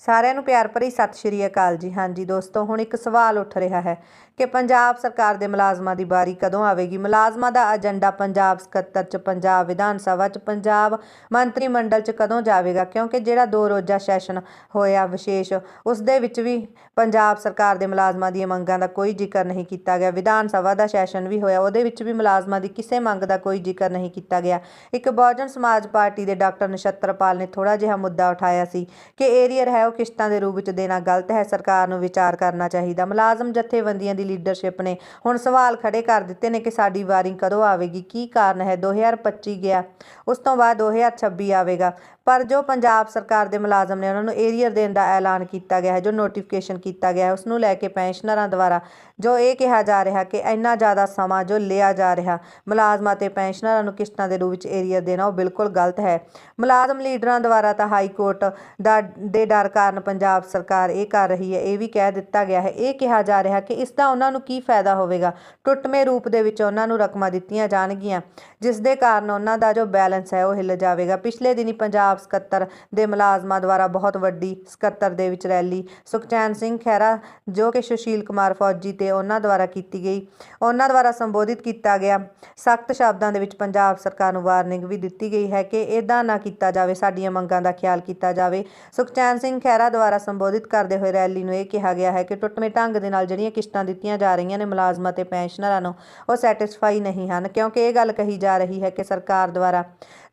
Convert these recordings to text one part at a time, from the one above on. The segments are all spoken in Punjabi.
ਸਾਰਿਆਂ ਨੂੰ ਪਿਆਰ ਭਰੀ ਸਤਿ ਸ਼੍ਰੀ ਅਕਾਲ ਜੀ। ਹਾਂਜੀ ਦੋਸਤੋ, ਹੁਣ ਇੱਕ ਸਵਾਲ ਉੱਠ ਰਿਹਾ ਹੈ ਕਿ ਪੰਜਾਬ ਸਰਕਾਰ ਦੇ ਮੁਲਾਜ਼ਮਾਂ ਦੀ ਵਾਰੀ ਕਦੋਂ ਆਵੇਗੀ? ਮੁਲਾਜ਼ਮਾਂ ਦਾ ਏਜੰਡਾ ਪੰਜਾਬ ਸਕੱਤਰ ਚ, ਪੰਜਾਬ ਵਿਧਾਨ ਸਭਾ ਚ, ਪੰਜਾਬ ਮੰਤਰੀ ਮੰਡਲ ਚ ਕਦੋਂ ਜਾਵੇਗਾ? ਕਿਉਂਕਿ ਜਿਹੜਾ ਦੋ ਰੋਜ਼ਾ ਸੈਸ਼ਨ ਹੋਇਆ ਵਿਸ਼ੇਸ਼ ਉਸ ਦੇ ਵਿੱਚ ਵੀ ਪੰਜਾਬ ਸਰਕਾਰ ਦੇ ਮੁਲਾਜ਼ਮਾਂ ਦੀਆਂ ਮੰਗਾਂ ਦਾ ਕੋਈ ਜ਼ਿਕਰ ਨਹੀਂ ਕੀਤਾ ਗਿਆ। ਵਿਧਾਨ ਸਭਾ ਦਾ ਸੈਸ਼ਨ ਵੀ ਹੋਇਆ, ਉਹਦੇ ਵਿੱਚ ਵੀ ਮੁਲਾਜ਼ਮਾਂ ਦੀ ਕਿਸੇ ਮੰਗ ਦਾ ਕੋਈ ਜ਼ਿਕਰ ਨਹੀਂ ਕੀਤਾ ਗਿਆ। ਇੱਕ ਬਹੁਜਨ ਸਮਾਜ ਪਾਰਟੀ ਦੇ ਡਾਕਟਰ ਨਛੱਤਰਪਾਲ ਨੇ ਥੋੜਾ ਜਿਹਾ ਮੁੱਦਾ ਉਠਾਇਆ ਸੀ ਕਿ ਏਰੀਅਰ ਹੈ ਉਹ ਕਿਸ਼ਤਾਂ ਦੇ ਰੂਪ ਵਿੱਚ ਦੇਣਾ ਗਲਤ ਹੈ। ਸਰਕਾਰ ਨੂੰ ਵਿਚਾਰ ਕਰਨਾ ਚਾਹੀਦਾ। ਮੁਲਾਜ਼ਮ ਜਥੇਬੰਦੀਆਂ ਦੀ ਲੀਡਰਸ਼ਿਪ ਨੇ ਹੁਣ ਸਵਾਲ ਖੜੇ ਕਰ ਦਿੱਤੇ ਨੇ ਕਿ ਸਾਡੀ ਵਾਰੀ ਕਦੋਂ ਆਵੇਗੀ? ਕੀ ਕਾਰਨ ਹੈ? 2025 ਗਿਆ। ਉਸ ਤੋਂ ਬਾਅਦ 2026 ਆਵੇਗਾ। ਪਰ ਜੋ ਪੰਜਾਬ ਸਰਕਾਰ ਦੇ ਮੁਲਾਜ਼ਮ ਨੇ ਉਹਨਾਂ ਨੂੰ ਏਰੀਅਰ ਦੇਣ ਦਾ ਐਲਾਨ ਕੀਤਾ ਗਿਆ ਹੈ, ਜੋ ਨੋਟੀਫਿਕੇਸ਼ਨ ਕੀਤਾ ਗਿਆ ਹੈ, ਉਸ ਨੂੰ ਲੈ ਕੇ ਪੈਨਸ਼ਨਰਾਂ ਦੁਆਰਾ ਜੋ ਇਹ ਕਿਹਾ ਜਾ ਰਿਹਾ ਕਿ ਇੰਨਾ ਜ਼ਿਆਦਾ ਸਮਾਂ ਜੋ ਲਿਆ ਜਾ ਰਿਹਾ, ਮੁਲਾਜ਼ਮਾਂ ਤੇ ਪੈਨਸ਼ਨਰਾਂ ਨੂੰ ਕਿਸ਼ਤਾਂ ਦੇ ਰੂਪ ਵਿੱਚ ਏਰੀਅਰ ਦੇਣਾ ਉਹ ਬਿਲਕੁਲ ਗਲਤ ਹੈ। ਮੁਲਾਜ਼ਮ ਲੀਡਰਾਂ ਦੁਆਰਾ ਤਾਂ ਹਾਈ ਕੋਰਟ ਦਾ ਦੇ ਡਰ ਕਾਰਨ ਪੰਜਾਬ ਸਰਕਾਰ ਇਹ ਕਰ ਰਹੀ ਹੈ, ਇਹ ਵੀ ਕਹਿ ਦਿੱਤਾ ਗਿਆ ਹੈ। ਇਹ ਕਿਹਾ ਜਾ ਰਿਹਾ ਕਿ ਇਸ ਦਾ ਉਹਨਾਂ ਨੂੰ ਕੀ ਫਾਇਦਾ ਹੋਵੇਗਾ? ਟੁੱਟਵੇਂ ਰੂਪ ਦੇ ਵਿੱਚ ਉਹਨਾਂ ਨੂੰ ਰਕਮਾਂ ਦਿੱਤੀਆਂ ਜਾਣਗੀਆਂ, ਜਿਸ ਦੇ ਕਾਰਨ ਉਹਨਾਂ ਦਾ ਜੋ ਬੈਲੈਂਸ ਹੈ ਉਹ ਹਿੱਲ ਜਾਵੇਗਾ। ਪਿਛਲੇ ਦਿਨੀ ਪੰਜਾਬ ਸਕੱਤਰ ਦੇ ਮੁਲਾਜ਼ਮਾਂ ਦੁਆਰਾ ਬਹੁਤ ਵੱਡੀ ਸਕੱਤਰ ਦੇ ਵਿੱਚ ਰੈਲੀ। ਸੁਖਚੈਨ ਸਿੰਘ ਖਹਿਰਾ, ਜੋ ਕਿ ਸੁਸ਼ੀਲ ਕੁਮਾਰ ਫੌਜੀ ਤੇ ਉਹਨਾਂ ਦੁਆਰਾ ਕੀਤੀ ਗਈ, ਉਹਨਾਂ ਦੁਆਰਾ ਸੰਬੋਧਿਤ ਕੀਤਾ ਗਿਆ। ਸਖਤ ਸ਼ਬਦਾਂ ਦੇ ਵਿੱਚ ਪੰਜਾਬ ਸਰਕਾਰ ਨੂੰ ਵਾਰਨਿੰਗ ਵੀ ਦਿੱਤੀ ਗਈ ਹੈ ਕਿ ਇਦਾਂ ਨਾ ਕੀਤਾ ਜਾਵੇ, ਸਾਡੀਆਂ ਮੰਗਾਂ ਦਾ ਖਿਆਲ ਕੀਤਾ ਜਾਵੇ। ਸੁਖਚੈਨ ਸਿੰਘ ਖਹਿਰਾ ਦੁਆਰਾ ਸੰਬੋਧਿਤ ਕਰਦੇ ਹੋਏ ਰੈਲੀ ਨੂੰ ਇਹ ਕਿਹਾ ਗਿਆ ਹੈ ਕਿ ਟੁੱਟਵੇਂ ਢੰਗ ਦੇ ਨਾਲ ਜਿਹੜੀਆਂ ਕਿਸ਼ਤਾਂ ਦਿੱਤੀਆਂ ਜਾ ਰਹੀਆਂ ਨੇ ਮੁਲਾਜ਼ਮਾਂ ਤੇ ਪੈਨਸ਼ਨਰਾਂ ਨੂੰ, ਉਹ ਸੈਟੀਸਫਾਈ ਨਹੀਂ ਹਨ, ਕਿਉਂਕਿ ਇਹ ਗੱਲ ਕਹੀ ਜਾ ਰਹੀ ਹੈ ਕਿ ਸਰਕਾਰ ਦੁਆਰਾ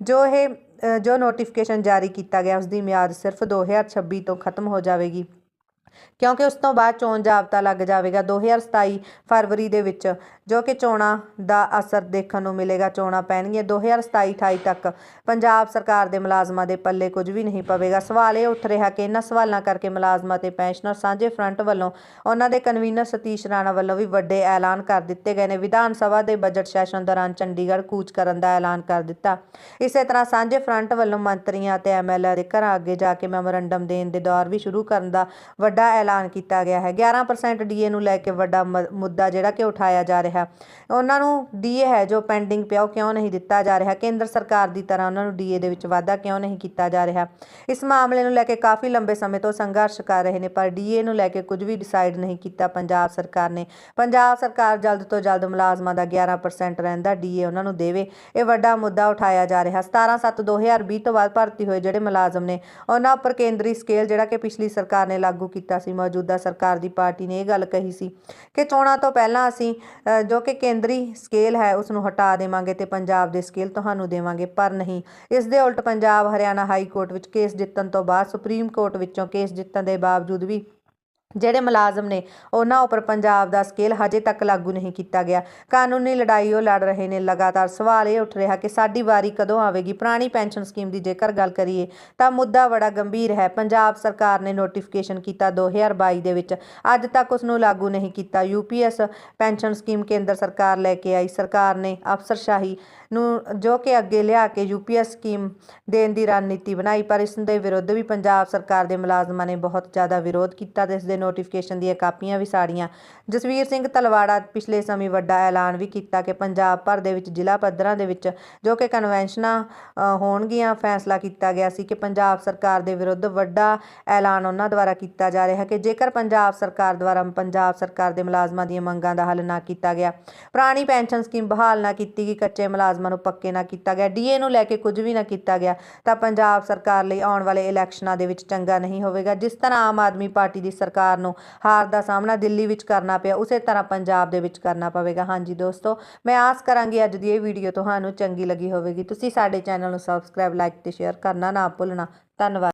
ਜੋ ਇਹ ਜੋ ਨੋਟੀਫਿਕੇਸ਼ਨ ਜਾਰੀ ਕੀਤਾ ਗਿਆ ਉਸ ਦੀ ਮਿਆਦ ਸਿਰਫ 2026 ਤੋਂ ਖਤਮ ਹੋ ਜਾਵੇਗੀ। ਕਿਉਂਕਿ ਉਸ ਤੋਂ ਬਾਅਦ ਚੋਣ ਜਾਬਤਾ ਲੱਗ ਜਾਵੇਗਾ 2027 ਫਰਵਰੀ ਦੇ ਵਿੱਚ, ਜੋ ਕਿ ਚੋਣਾਂ ਦਾ ਅਸਰ ਦੇਖਣ ਨੂੰ ਮਿਲੇਗਾ। ਚੋਣਾਂ ਪੈਣਗੀਆਂ 2027 28 ਤੱਕ। ਪੰਜਾਬ ਸਰਕਾਰ ਦੇ ਮੁਲਾਜ਼ਮਾਂ ਦੇ ਪੱਲੇ ਕੁਝ ਵੀ ਨਹੀਂ ਪਵੇਗਾ। ਸਵਾਲ ਇਹ ਉੱਠ ਰਿਹਾ ਕਿ ਇਹਨਾਂ ਸਵਾਲਾਂ ਕਰਕੇ ਮੁਲਾਜ਼ਮਾਂ ਤੇ ਪੈਨਸ਼ਨਰ ਸਾਂਝੇ ਫਰੰਟ ਵੱਲੋਂ ਉਹਨਾਂ ਦੇ ਕਨਵੀਨਰ ਸਤੀਸ਼ ਰਾਣਾ ਵੱਲੋਂ ਵੀ ਵੱਡੇ ਐਲਾਨ ਕਰ ਦਿੱਤੇ ਗਏ ਨੇ। ਵਿਧਾਨ ਸਭਾ ਦੇ ਬਜਟ ਸੈਸ਼ਨ ਦੌਰਾਨ ਚੰਡੀਗੜ੍ਹ ਕੂਚ ਕਰਨ ਦਾ ਐਲਾਨ ਕਰ ਦਿੱਤਾ। ਇਸੇ ਤਰ੍ਹਾਂ ਸਾਂਝੇ ਫਰੰਟ ਵੱਲੋਂ ਮੰਤਰੀਆਂ ਤੇ ਐਮਐਲਏ ਦੇ ਘਰਾਂ ਅੱਗੇ ਜਾ ਕੇ ਮੈਮੋਰੰਡਮ ਦੇਣ ਦੇ ਦੌਰ ਵੀ ਸ਼ੁਰੂ ਕਰਨ ਦਾ ਵੱਡਾ ਐਲਾਨ ਕੀਤਾ ਗਿਆ ਹੈ। 11% ਡੀਏ ਨੂੰ ਲੈ ਕੇ ਵੱਡਾ ਮੁੱਦਾ ਜਿਹੜਾ ਕਿ ਉਠਾਇਆ ਜਾ ਰਿਹਾ। ਉਹਨਾਂ ਨੂੰ ਡੀਏ ਹੈ ਜੋ ਪੈਂਡਿੰਗ ਪਿਆ, ਉਹ ਕਿਉਂ ਨਹੀਂ ਦਿੱਤਾ ਜਾ ਰਿਹਾ? ਕੇਂਦਰ ਸਰਕਾਰ ਦੀ ਤਰ੍ਹਾਂ ਉਹਨਾਂ ਨੂੰ ਡੀਏ ਦੇ ਵਿੱਚ ਵਾਧਾ ਕਿਉਂ ਨਹੀਂ ਕੀਤਾ ਜਾ ਰਿਹਾ? ਇਸ ਮਾਮਲੇ ਨੂੰ ਲੈ ਕੇ ਕਾਫੀ ਲੰਬੇ ਸਮੇਂ ਤੋਂ ਸੰਘਰਸ਼ ਕਰ ਰਹੇ ਨੇ, ਪਰ ਡੀਏ ਨੂੰ ਲੈ ਕੇ ਕੁਝ ਵੀ ਡਿਸਾਈਡ ਨਹੀਂ ਕੀਤਾ ਪੰਜਾਬ ਸਰਕਾਰ ਨੇ। ਪੰਜਾਬ ਸਰਕਾਰ ਜਲਦ ਤੋਂ ਜਲਦ ਮੁਲਾਜ਼ਮਾਂ ਦਾ 11% ਰਹਿੰਦਾ ਡੀਏ ਉਹਨਾਂ ਨੂੰ ਦੇਵੇ। ਇਹ ਵੱਡਾ ਮੁੱਦਾ ਉਠਾਇਆ ਜਾ ਰਿਹਾ। 17 7 2020 ਤੋਂ ਬਾਅਦ ਭਰਤੀ ਹੋਏ ਜਿਹੜੇ ਮੁਲਾਜ਼ਮ ਨੇ, ਉਹਨਾਂ ਉੱਪਰ ਕੇਂਦਰੀ ਸਕੇਲ ਜਿਹੜਾ ਕਿ ਪਿਛਲੀ ਸਰਕਾਰ ਨੇ ਲਾਗੂ ਕੀਤਾ ਸੀ ਮੌਜੂਦਾ ਸਰਕਾਰ ਦੀ ਪਾਰਟੀ ਨੇ ਇਹ ਗੱਲ ਕਹੀ ਸੀ ਕਿ ਚੋਣਾਂ ਤੋਂ ਪਹਿਲਾਂ ਅਸੀਂ ਅ, ਜੋ ਕਿ ਕੇਂਦਰੀ ਸਕੇਲ ਹੈ ਉਸ ਨੂੰ ਹਟਾ ਦੇਵਾਂਗੇ ਤੇ ਪੰਜਾਬ ਦੇ ਸਕੇਲ ਤੁਹਾਨੂੰ ਦੇਵਾਂਗੇ ਪਰ ਨਹੀਂ। ਇਸ ਦੇ ਉਲਟ ਪੰਜਾਬ ਹਰਿਆਣਾ ਹਾਈ ਕੋਰਟ ਵਿੱਚ ਕੇਸ ਜਿੱਤਣ ਤੋਂ ਬਾਅਦ ਸੁਪਰੀਮ ਕੋਰਟ ਵਿੱਚੋਂ ਕੇਸ ਜਿੱਤਣ ਦੇ ਬਾਵਜੂਦ ਵੀ ਜਿਹੜੇ ਮੁਲਾਜ਼ਮ ਨੇ, ਉਹਨਾਂ ਉੱਪਰ ਪੰਜਾਬ ਦਾ ਸਕੇਲ ਹਜੇ ਤੱਕ ਲਾਗੂ ਨਹੀਂ ਕੀਤਾ ਗਿਆ। ਕਾਨੂੰਨੀ ਲੜਾਈ ਉਹ ਲੜ ਰਹੇ ਨੇ। ਲਗਾਤਾਰ ਸਵਾਲ ਇਹ ਉੱਠ ਰਿਹਾ ਕਿ ਸਾਡੀ ਵਾਰੀ ਕਦੋਂ ਆਵੇਗੀ? ਪੁਰਾਣੀ ਪੈਨਸ਼ਨ ਸਕੀਮ ਦੀ ਜੇਕਰ ਗੱਲ ਕਰੀਏ, ਤਾਂ ਮੁੱਦਾ ਬੜਾ ਗੰਭੀਰ ਹੈ। ਪੰਜਾਬ ਸਰਕਾਰ ਨੇ ਨੋਟੀਫਿਕੇਸ਼ਨ ਕੀਤਾ 2022 ਦੇ ਵਿੱਚ। ਅੱਜ ਤੱਕ ਉਸ ਨੂੰ ਲਾਗੂ ਨਹੀਂ ਕੀਤਾ। ਯੂਪੀਐਸ ਪੈਨਸ਼ਨ ਸਕੀਮ ਕੇਂਦਰ ਸਰਕਾਰ ਲੈ ਕੇ ਆਈ। ਸਰਕਾਰ ਨੇ ਅਫਸਰਸ਼ਾਹੀ ਨੂੰ ਜੋ ਕਿ ਅੱਗੇ ਲਿਆ ਕੇ ਯੂਪੀਐਸ ਸਕੀਮ ਦੇਣ ਦੀ ਰਣਨੀਤੀ ਬਣਾਈ, ਪਰ ਇਸ ਦੇ ਵਿਰੁੱਧ ਵੀ ਪੰਜਾਬ ਸਰਕਾਰ ਦੇ ਮੁਲਾਜ਼ਮਾਂ ਨੇ ਬਹੁਤ ਜ਼ਿਆਦਾ ਵਿਰੋਧ ਕੀਤਾ ਤੇ ਇਸ ਦੇ ਨੋਟੀਫਿਕੇਸ਼ਨ ਦੀਆਂ ਕਾਪੀਆਂ ਵੀ ਸਾੜੀਆਂ। ਜਸਵੀਰ ਸਿੰਘ ਤਲਵਾੜਾ ਪਿਛਲੇ ਸਮੇਂ ਵੱਡਾ ਐਲਾਨ ਵੀ ਕੀਤਾ ਕਿ ਪੰਜਾਬ ਭਰ ਦੇ ਵਿੱਚ ਜ਼ਿਲ੍ਹਾ ਪੱਧਰਾਂ ਦੇ ਵਿੱਚ ਜੋ ਕਿ ਕਨਵੈਨਸ਼ਨਾਂ ਹੋਣਗੀਆਂ, ਫੈਸਲਾ ਕੀਤਾ ਗਿਆ ਸੀ ਕਿ ਪੰਜਾਬ ਸਰਕਾਰ ਦੇ ਵਿਰੁੱਧ ਵੱਡਾ ਐਲਾਨ ਉਹਨਾਂ ਦੁਆਰਾ ਕੀਤਾ ਜਾ ਰਿਹਾ ਹੈ ਕਿ ਜੇਕਰ ਪੰਜਾਬ ਸਰਕਾਰ ਦੁਆਰਾ ਪੰਜਾਬ ਸਰਕਾਰ ਦੇ ਮੁਲਾਜ਼ਮਾਂ ਦੀਆਂ ਮੰਗਾਂ ਦਾ ਹੱਲ ਨਾ ਕੀਤਾ ਗਿਆ, ਪੁਰਾਣੀ ਪੈਨਸ਼ਨ ਸਕੀਮ ਬਹਾਲ ਨਾ ਕੀਤੀ ਗਈ, ਕੱਚੇ ਮੁਲਾਜ਼ਮਾਂ ਨੂੰ ਪੱਕੇ ਨਾ ਕੀਤਾ ਗਿਆ ਡੀਏ ਨੂੰ ਲੈ ਕੇ ਕੁਝ ਵੀ ਨਾ ਕੀਤਾ ਗਿਆ, ਤਾਂ ਪੰਜਾਬ ਸਰਕਾਰ ਲਈ ਆਉਣ ਵਾਲੇ ਇਲੈਕਸ਼ਨਾਂ ਦੇ ਵਿੱਚ ਚੰਗਾ ਨਹੀਂ ਹੋਵੇਗਾ। ਜਿਸ ਤਰ੍ਹਾਂ ਆਮ ਆਦਮੀ ਪਾਰਟੀ ਦੀ ਸਰਕਾਰ ਸਰਕਾਰ ਨੂੰ ਹਾਰ ਦਾ ਸਾਹਮਣਾ ਦਿੱਲੀ ਵਿੱਚ ਕਰਨਾ ਪਿਆ, ਉਸੇ ਤਰ੍ਹਾਂ ਪੰਜਾਬ ਦੇ ਵਿੱਚ ਕਰਨਾ ਪਵੇਗਾ। ਹਾਂਜੀ ਦੋਸਤੋ, ਮੈਂ ਆਸ ਕਰਾਂਗੀ ਅੱਜ ਦੀ ਇਹ ਵੀਡੀਓ ਤੁਹਾਨੂੰ ਚੰਗੀ ਲੱਗੀ ਹੋਵੇਗੀ। ਤੁਸੀਂ ਸਾਡੇ ਚੈਨਲ ਨੂੰ ਸਬਸਕ੍ਰਾਈਬ ਲਾਈਕ ਤੇ ਸ਼ੇਅਰ ਕਰਨਾ ਨਾ ਭੁੱਲਣਾ। ਧੰਨਵਾਦ।